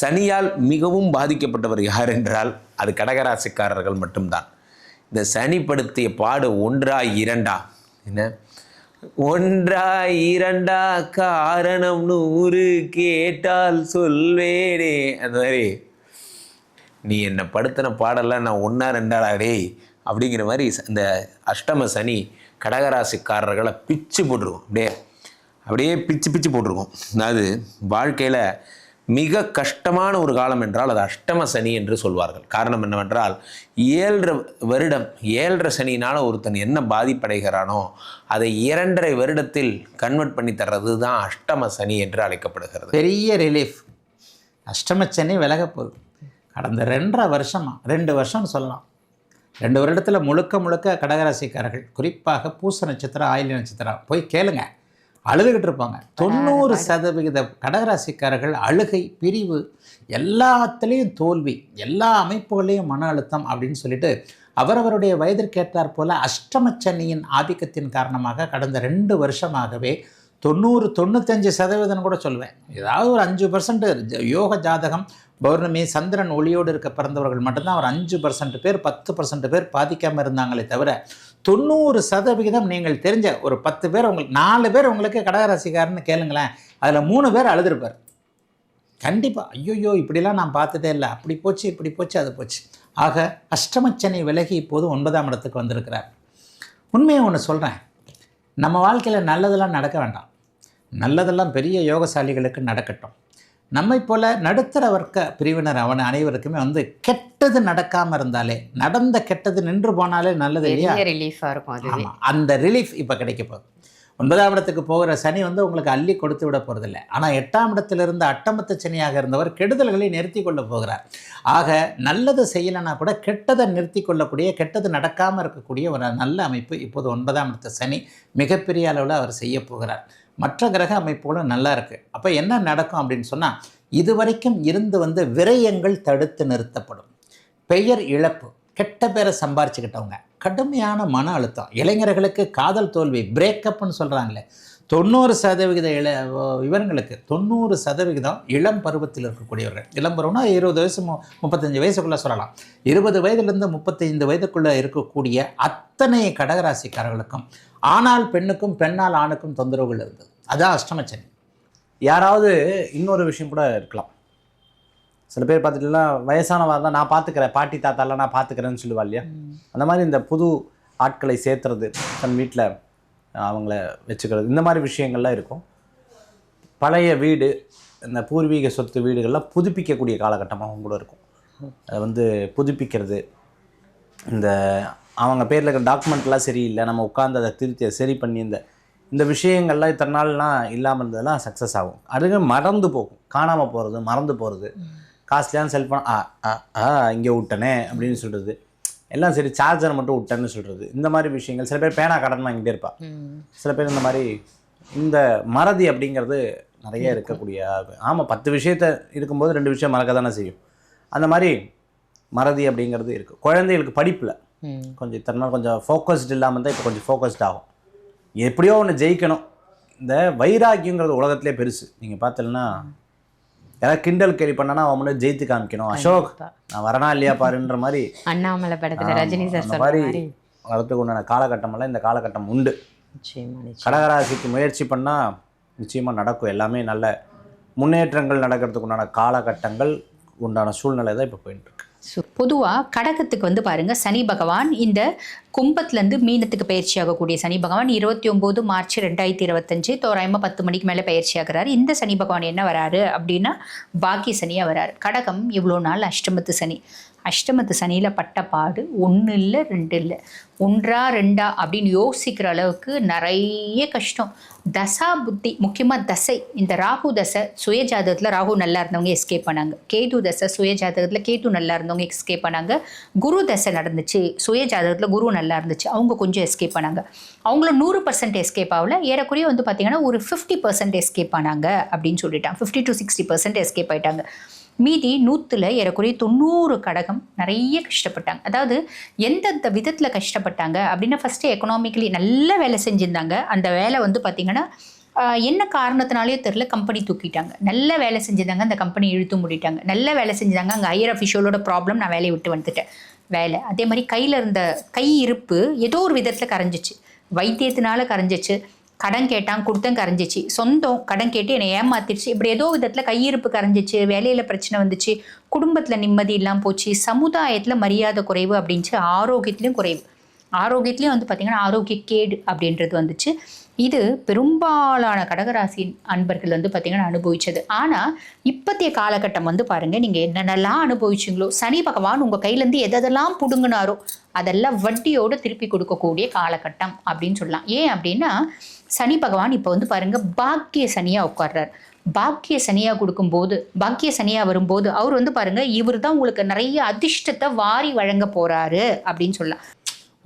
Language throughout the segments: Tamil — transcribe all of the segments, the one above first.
சனியால் மிகவும் பாதிக்கப்பட்டவர் யார் என்றால் அது கடகராசிக்காரர்கள் மட்டும்தான். இந்த சனி படுத்திய பாடு ஒன்றா இரண்டா? என்ன? ஒன்றா இரண்டா காரணம் நூறு கேட்டால் சொல்வேனே. அந்த மாதிரி நீ என்னை படுத்தின பாடெல்லாம் நான் ஒன்றா ரெண்டாடா டேய் அப்படிங்கிற மாதிரி இந்த அஷ்டம சனி கடகராசிக்காரர்களை பிச்சு போட்டிருக்கும். அப்படியே அப்படியே பிச்சு பிச்சு போட்டிருக்கும். அதாவது வாழ்க்கையில் மிக கஷ்டமான ஒரு காலம் என்றால் அது அஷ்டம சனி என்று சொல்வார்கள். காரணம் என்னவென்றால் ஏழரை வருடம் ஏழரை சனியினால் ஒருத்தன் என்ன பாதிப்படைகிறானோ அதை இரண்டரை வருடத்தில் கன்வெர்ட் பண்ணி தர்றது தான் அஷ்டம சனி என்று அழைக்கப்படுகிறது. பெரிய ரிலீஃப் அஷ்டமச்சனி விலக போகுது. கடந்த ரெண்டரை வருஷமாக ரெண்டு வருஷம்னு சொல்லலாம். ரெண்டு வருடத்தில் முழுக்க முழுக்க கடகராசிக்காரர்கள் குறிப்பாக பூச நட்சத்திரம் ஆயில நட்சத்திரம் போய் கேளுங்கள் அழுதுகிட்டு இருப்பாங்க. தொண்ணூறு சதவிகித கடகராசிக்காரர்கள் அழுகை பிரிவு எல்லாத்துலேயும் தோல்வி எல்லா அமைப்புகளையும் மன அழுத்தம் அப்படின்னு சொல்லிட்டு அவரவருடைய வயதிற்கேற்றாற் போல அஷ்டமச்சனியின் ஆதிக்கத்தின் காரணமாக கடந்த ரெண்டு வருஷமாகவே தொண்ணூறு தொண்ணூத்தஞ்சு சதவீதம் கூட சொல்லுவேன் ஏதாவது ஒரு அஞ்சு பர்சன்ட் யோக ஜாதகம் பௌர்ணமி சந்திரன் ஒளியோடு இருக்க பிறந்தவர்கள் மட்டும்தான் ஒரு அஞ்சு பர்சன்ட் பேர் பத்து பர்சன்ட் பேர் பாதிக்காமல் இருந்தாங்களே தவிர தொண்ணூறு சதவிகிதம் நீங்கள் தெரிஞ்ச ஒரு பத்து பேர் உங்களுக்கு நாலு பேர் உங்களுக்கு கடகராசிக்காரன்னு கேளுங்களேன். அதில் மூணு பேர் அழுதுருப்பார். கண்டிப்பாக ஐயோயோ இப்படிலாம் நான் பார்த்ததே இல்லை. அப்படி போச்சு இப்படி போச்சு அது போச்சு. ஆக அஷ்டமச்சனை விலகி இப்போது ஒன்பதாம் இடத்துக்கு வந்திருக்கிறார். உண்மையை ஒன்று சொல்கிறேன் நம்ம வாழ்க்கையில் நல்லதெல்லாம் நடக்க வேண்டாம். நல்லதெல்லாம் பெரிய யோகசாலிகளுக்கு நடக்கட்டும். நம்மை போல நடுத்தர வர்க்க பிரிவினர் அவன் அனைவருக்குமே வந்து கெட்டது நடக்காமல் இருந்தாலே நடந்த கெட்டது நின்று போனாலே நல்லது இல்லையா? பெரிய ரிலீஃபா இருக்கும் அந்த ரிலீஃப் இப்போ கிடைக்க போகுது. ஒன்பதாம் இடத்துக்கு போகிற சனி வந்து உங்களுக்கு அள்ளி கொடுத்து விட போகிறதில்ல ஆனால் எட்டாம் இடத்திலிருந்து அட்டமத்து சனியாக இருந்தவர் கெடுதல்களை நிறுத்தி கொள்ள போகிறார். ஆக நல்லது செய்யலைன்னா கூட கெட்டதை நிறுத்தி கொள்ளக்கூடிய கெட்டது நடக்காமல் இருக்கக்கூடிய ஒரு நல்ல அமைப்பு இப்போது ஒன்பதாம் இடத்து சனி மிகப்பெரிய அளவில் அவர் செய்ய போகிறார். மற்ற கிரக அமைப்புகளும் நல்லா இருக்குது அப்போ என்ன நடக்கும் அப்படின்னு சொன்னால் இதுவரைக்கும் இருந்து வந்து விரயங்கள் தடுத்து நிறுத்தப்படும். பெயர் இழப்பு கெட்ட பேரை சம்பாரிச்சுக்கிட்டவங்க கடுமையான மன அழுத்தம். இளைஞர்களுக்கு காதல் தோல்வி பிரேக்கப்னு சொல்கிறாங்களே தொண்ணூறு சதவிகித இள இவங்களுக்கு தொண்ணூறு சதவிகிதம் இளம் பருவத்தில் இருக்கக்கூடியவர்கள். இளம் பருவம்னா இருபது வயசு மு முப்பத்தஞ்சு வயசுக்குள்ளே சொல்லலாம். இருபது வயதுலேருந்து முப்பத்தைந்து வயதுக்குள்ளே இருக்கக்கூடிய அத்தனை கடகராசிக்காரர்களுக்கும் ஆணால் பெண்ணுக்கும் பெண்ணால் ஆணுக்கும் தொந்தரவுகள் இருந்தது. அதான் அஷ்டமச்சனி யாராவது இன்னொரு விஷயம் கூட இருக்கலாம். சில பேர் பார்த்துட்டுனா வயசானவா தான் நான் பார்த்துக்கிறேன் பாட்டி தாத்தாலாம் நான் பார்த்துக்கிறேன்னு சொல்லுவா இல்லையா? அந்த மாதிரி இந்த புது ஆட்களை சேர்த்துறது தன் வீட்டில். அவங்கள வச்சுக்கிறது. இந்த மாதிரி விஷயங்கள்லாம் இருக்கும். பழைய வீடு இந்த பூர்வீக சொத்து வீடுகள்லாம் புதுப்பிக்கக்கூடிய காலகட்டமாகவும் கூட இருக்கும். அதை வந்து புதுப்பிக்கிறது. இந்த அவங்க பேரில் இருக்கிற டாக்குமெண்ட்லாம் சரியில்லை. நம்ம உட்காந்து அதை திருத்தி சரி பண்ணி இந்த இந்த விஷயங்கள்லாம் இத்தனை நாள்லாம் இல்லாமல் இருந்ததெல்லாம் சக்ஸஸ் ஆகும். அதுக்கு மறந்து போகும். காணாமல் போகிறது மறந்து போகிறது காஸ்ட்லியான செல்ஃபோன் ஆ ஆ இங்கே விட்டனே அப்படின்னு சொல்கிறது எல்லாம் சரி சார்ஜர் மட்டும் விட்டேன்னு சொல்கிறது இந்த மாதிரி விஷயங்கள் சில பேர் பேனா கடன் வாங்கிட்டே இருப்பா. சில பேர் இந்த மாதிரி இந்த மறதி அப்படிங்கிறது நிறைய இருக்கக்கூடிய ஆமாம் பத்து விஷயத்த இருக்கும்போது ரெண்டு விஷயம் மறக்க தானே செய்யும். அந்த மாதிரி மறதி அப்படிங்கிறது இருக்குது குழந்தைகளுக்கு படிப்பில் கொஞ்சம் இத்தனை நாள் கொஞ்சம் ஃபோக்கஸ்டு இல்லாமல் தான் இப்போ கொஞ்சம் ஃபோக்கஸ்ட் ஆகும். எப்படியோ ஒன்று ஜெயிக்கணும். இந்த வைராக்கியங்கிறது உலகத்திலே பெருசு. நீங்கள் பார்த்தீங்கன்னா யாராவது கிண்டல் கேள்வி பண்ணனா அவன் முன்னாடி ஜெயித்து காமிக்கணும். அசோக் நான் வரனா இல்லையா பாருன்ற மாதிரி. அண்ணாமலை படத்துல ரஜினி சார் மாதிரி வரத்துக்கு உண்டான காலகட்டமெல்லாம் இந்த காலகட்டம் உண்டு. கடகராசிக்கு முயற்சி பண்ணால் நிச்சயமாக நடக்கும். எல்லாமே நல்ல முன்னேற்றங்கள் நடக்கிறதுக்கு உண்டான காலகட்டங்கள் உண்டான சூழ்நிலை தான் இப்போ போயிட்டு இருக்கு ஸோ பொதுவாக கடகத்துக்கு வந்து பாருங்க சனி பகவான் இந்த கும்பத்துலேருந்து மீனத்துக்கு பயிற்சி ஆகக்கூடிய சனி பகவான் இருபத்தி ஒம்பது மார்ச் ரெண்டாயிரத்தி இருபத்தஞ்சு தோராயமாக பத்து மணிக்கு மேலே பயிற்சி ஆகிறார் இந்த சனி பகவான் என்ன வராரு அப்படின்னா பாக்கி சனியாக வராரு. கடகம் இவ்வளோ நாள் அஷ்டமத்து சனி. அஷ்டமத்து சனியில் பட்ட பாடு ஒன்று இல்லை ரெண்டு இல்லை ஒன்றா ரெண்டா அப்படின்னு யோசிக்கிற அளவுக்கு நிறைய கஷ்டம். தசா புத்தி முக்கியமாக தசை. இந்த ராகு தசை சுய ஜாதகத்தில் ராகு நல்லா இருந்தவங்க எஸ்கேப் பண்ணாங்க. கேது தசை சுய ஜாதகத்தில் கேது நல்லா இருந்தவங்க எஸ்கேப் பண்ணாங்க. குரு தசை நடந்துச்சு சுய ஜாதகத்தில் குரு நல்லா இருந்துச்சு அவங்க கொஞ்சம் எஸ்கேப் பண்ணாங்க. அவங்களும் நூறு பர்சன்ட் எஸ்கேப் ஆகல. ஏறக்குறைய வந்து பார்த்தீங்கன்னா ஒரு ஃபிஃப்டி பர்சன்ட் எஸ்கேப் ஆனாங்க அப்படின்னு சொல்லிட்டாங்க. Fifty to sixty percent escape ஆயிட்டாங்க. மீதி நூற்றில் ஏறக்குறைய தொண்ணூறு கடகம் நிறைய கஷ்டப்பட்டாங்க. அதாவது எந்தெந்த விதத்தில் கஷ்டப்பட்டாங்க அப்படின்னா ஃபஸ்ட்டு எக்கனாமிக்கலி நல்ல வேலை செஞ்சுருந்தாங்க. அந்த வேலை வந்து பார்த்திங்கன்னா என்ன காரணத்தினாலேயோ தெரில கம்பெனி தூக்கிட்டாங்க. நல்ல வேலை செஞ்சுருந்தாங்க அந்த கம்பெனி இழுத்து மூடிட்டாங்க. நல்ல வேலை செஞ்சுருந்தாங்க அங்கே ஹையர் அஃபிஷியலோட ப்ராப்ளம் நான் வேலையை விட்டு வந்துட்டேன். வேலை. அதே மாதிரி கையில் இருந்த கை இருப்பு ஏதோ ஒரு விதத்தில் கரைஞ்சிச்சு. வைத்தியத்தினால கரைஞ்சிச்சு. கடன் கேட்டான் கொடுத்தம் கரைஞ்சிச்சு. சொந்தம் கடன் கேட்டு என்னை ஏமாத்திடுச்சு. இப்படி ஏதோ விதத்தில் கையிருப்பு கரைஞ்சிச்சு வேலையில் பிரச்சனை வந்துச்சு குடும்பத்தில் நிம்மதி இல்லாமல் போச்சு சமுதாயத்தில் மரியாதை குறைவு அப்படின்ச்சு ஆரோக்கியத்துலேயும் குறைவு. ஆரோக்கியத்துலேயும் வந்து பார்த்திங்கன்னா ஆரோக்கிய கேடு அப்படின்றது வந்துச்சு. இது பெரும்பாலான கடகராசி அன்பர்கள் வந்து பார்த்திங்கன்னா அனுபவித்தது ஆனால் இப்பத்திய காலகட்டம் வந்து பாருங்கள் நீங்கள் என்னென்னலாம் அனுபவிச்சிங்களோ சனி பகவான் உங்கள் கையிலேருந்து எதெல்லாம் பிடுங்கினாரோ அதெல்லாம் வட்டியோடு திருப்பி கொடுக்கக்கூடிய காலகட்டம் அப்படின்னு சொல்லலாம். ஏன் அப்படின்னா சனி பகவான் இப்போ வந்து பாருங்கள் பாக்கிய சனியாக உட்கார்றார். பாக்கிய சனியாக கொடுக்கும்போது பாக்கிய சனியாக வரும்போது அவர் வந்து பாருங்கள் இவர் தான் உங்களுக்கு நிறைய அதிர்ஷ்டத்தை வாரி வழங்க போகிறாரு அப்படின்னு சொல்லலாம்.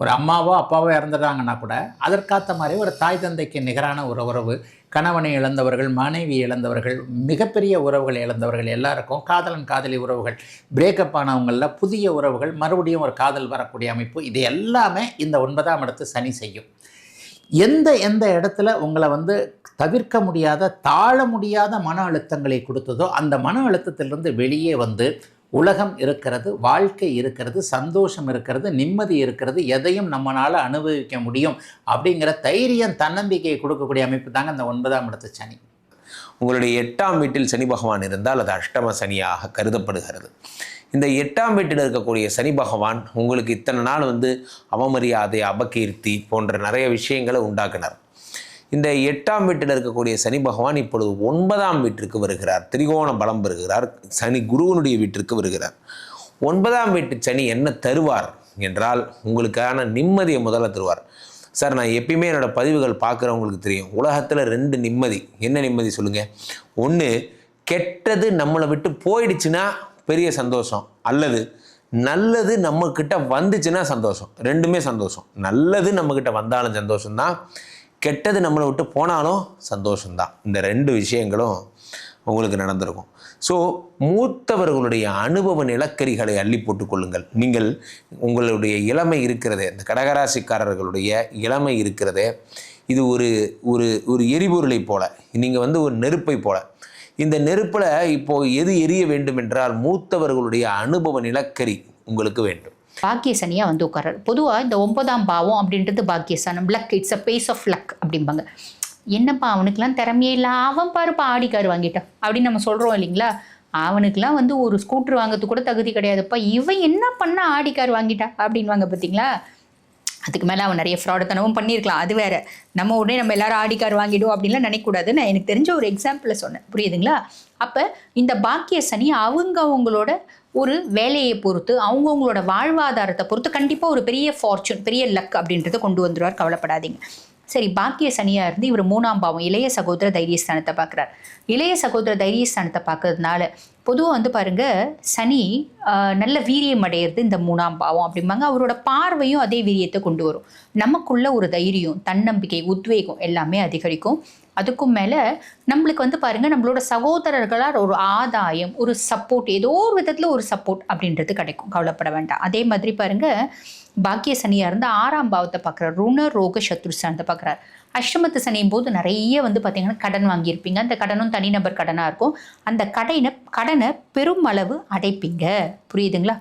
ஒரு அம்மாவோ அப்பாவோ இறந்துடுறாங்கன்னா கூட அதற்காத்த மாதிரி ஒரு தாய் தந்தைக்கு நிகரான ஒரு உறவு கணவனை இழந்தவர்கள் மனைவி இழந்தவர்கள் மிகப்பெரிய உறவுகள் இழந்தவர்கள் எல்லாருக்கும் காதலன் காதலி உறவுகள் பிரேக்கப் ஆனவங்களில் புதிய உறவுகள் மறுபடியும் ஒரு காதல் வரக்கூடிய அமைப்பு இது எல்லாமே இந்த ஒன்பதாம் இடத்து சனி செய்யும். எந்த எந்த இடத்துல உங்களை வந்து தவிர்க்க முடியாத தாழ முடியாத மன அழுத்தங்களை கொடுத்ததோ அந்த மன அழுத்தத்திலிருந்து வெளியே வந்து உலகம் இருக்கிறது வாழ்க்கை இருக்கிறது சந்தோஷம் இருக்கிறது நிம்மதி இருக்கிறது எதையும் நம்மளால் அனுபவிக்க முடியும் அப்படிங்கிற தைரியம் தன்னம்பிக்கையை கொடுக்கக்கூடிய அமைப்பு தாங்க இந்த ஒன்பதாம் இடத்து சனி. உங்களுடைய எட்டாம் வீட்டில் சனி பகவான் இருந்தால் அது அஷ்டம சனியாக கருதப்படுகிறது. இந்த எட்டாம் வீட்டில் இருக்கக்கூடிய சனி பகவான் உங்களுக்கு இத்தனை நாள் வந்து அவமரியாதை அபகீர்த்தி போன்ற நிறைய விஷயங்களை உண்டாக்குனார். இந்த எட்டாம் வீட்டில் இருக்கக்கூடிய சனி பகவான் இப்பொழுது ஒன்பதாம் வீட்டிற்கு வருகிறார். திரிகோண பலம் பெறுகிறார். சனி குருவனுடைய வீட்டிற்கு வருகிறார். ஒன்பதாம் வீட்டு சனி என்ன தருவார் என்றால் உங்களுக்கான நிம்மதியை முதல்ல தருவார். சார் நான் எப்பயுமே என்னோடய பதிவுகள் பார்க்குறவங்களுக்கு தெரியும். உலகத்தில் ரெண்டு நிம்மதி. என்ன நிம்மதி சொல்லுங்கள் ஒன்று கெட்டது நம்மளை விட்டு போயிடுச்சுன்னா பெரிய சந்தோஷம். அல்லது நல்லது நம்மக்கிட்ட வந்துச்சுன்னா சந்தோஷம். ரெண்டுமே சந்தோஷம். நல்லது நம்மக்கிட்ட வந்தாலும் சந்தோஷம்தான். கெட்டது நம்மளை விட்டு போனாலும் சந்தோஷம்தான். இந்த ரெண்டு விஷயங்களும் உங்களுக்கு நடந்திருக்கும். ஸோ மூத்தவர்களுடைய அனுபவ நிலக்கரிகளை அள்ளி போட்டுக்கொள்ளுங்கள் நீங்கள் உங்களுடைய இளமை இருக்கிறதே இந்த கடகராசிக்காரர்களுடைய இளமை இருக்கிறதே இது ஒரு ஒரு ஒரு எரிபொருளை போல நீங்கள் வந்து ஒரு நெருப்பை போல. இந்த நெருப்பில் இப்போது எது எரிய வேண்டும் என்றால் மூத்தவர்களுடைய அனுபவ நிலக்கரி உங்களுக்கு வேண்டும். பாக்கியசனியாக வந்து உட்கார்றாரு. பொதுவாக இந்த ஒன்பதாம் பாவம் அப்படின்றது பாக்கியசனம். Luck it's a base of luck அப்படிம்பாங்க. என்னப்பா அவனுக்கெல்லாம் திறமையே இல்லை. அவன் பாருப்பா ஆடிக்கார் வாங்கிட்டான் அப்படின்னு நம்ம சொல்கிறோம் இல்லைங்களா? அவனுக்கெல்லாம் வந்து ஒரு ஸ்கூட்டர் வாங்கிறது கூட தகுதி கிடையாதுப்பா. இவன் என்ன பண்ணா ஆடிக்கார் வாங்கிட்டா? அப்படின்வாங்க பார்த்தீங்களா அதுக்கு மேலே அவன் நிறைய ஃப்ராடுத்தனமும் பண்ணியிருக்கலாம். அது வேறு. நம்ம உடனே நம்ம எல்லாரும் ஆடி கார் வாங்கிடுவோம் அப்படின்லாம் நினைக்கக்கூடாது நான் எனக்கு தெரிஞ்ச ஒரு எக்ஸாம்பிளை சொன்னேன். புரியுதுங்களா? அப்போ இந்த பாக்கிய சனி அவங்க அவங்களோட ஒரு வேலையை பொறுத்து அவங்கவுங்களோட வாழ்வாதாரத்தை பொறுத்து கண்டிப்பாக ஒரு பெரிய ஃபார்ச்சூன் பெரிய லக் அப்படின்றத கொண்டு வந்துடுவார் கவலைப்படாதீங்க. சரி பாக்கிய சனியாக இருந்து இவர் மூணாம் பாவம் இளைய சகோதர தைரியஸ்தானத்தை பார்க்குறார். இளைய சகோதர தைரியஸ்தானத்தை பார்க்கறதுனால பொதுவாக வந்து பாருங்க சனி நல்ல வீரியம் அடையிறது இந்த மூணாம் பாவம் அப்படிம்பாங்க. அவரோட பார்வையும் அதே வீரியத்தை கொண்டு வரும். நமக்குள்ள ஒரு தைரியம் தன்னம்பிக்கை உத்வேகம் எல்லாமே அதிகரிக்கும். அதுக்கும் மேலே நம்மளுக்கு வந்து பாருங்கள் நம்மளோட சகோதரர்களால் ஒரு ஆதாயம் ஒரு சப்போர்ட் ஏதோ ஒரு விதத்தில் ஒரு சப்போர்ட் அப்படின்றது கிடைக்கும். கவலைப்பட வேண்டாம். அதே மாதிரி பாருங்கள் பாக்கிய சனியாக இருந்து ஆறாம் பாவத்தை பார்க்குறார். ருண ரோக சத்ருஸ்தானத்தை பார்க்குறார். அஷ்டமத்து சனியும் போது நிறைய வந்து பார்த்தீங்கன்னா கடன் வாங்கியிருப்பீங்க. அந்த கடனும் தனிநபர் கடனாக இருக்கும். அந்த கடனை கடனை பெருமளவு அடைப்பீங்க. புரியுதுங்களா?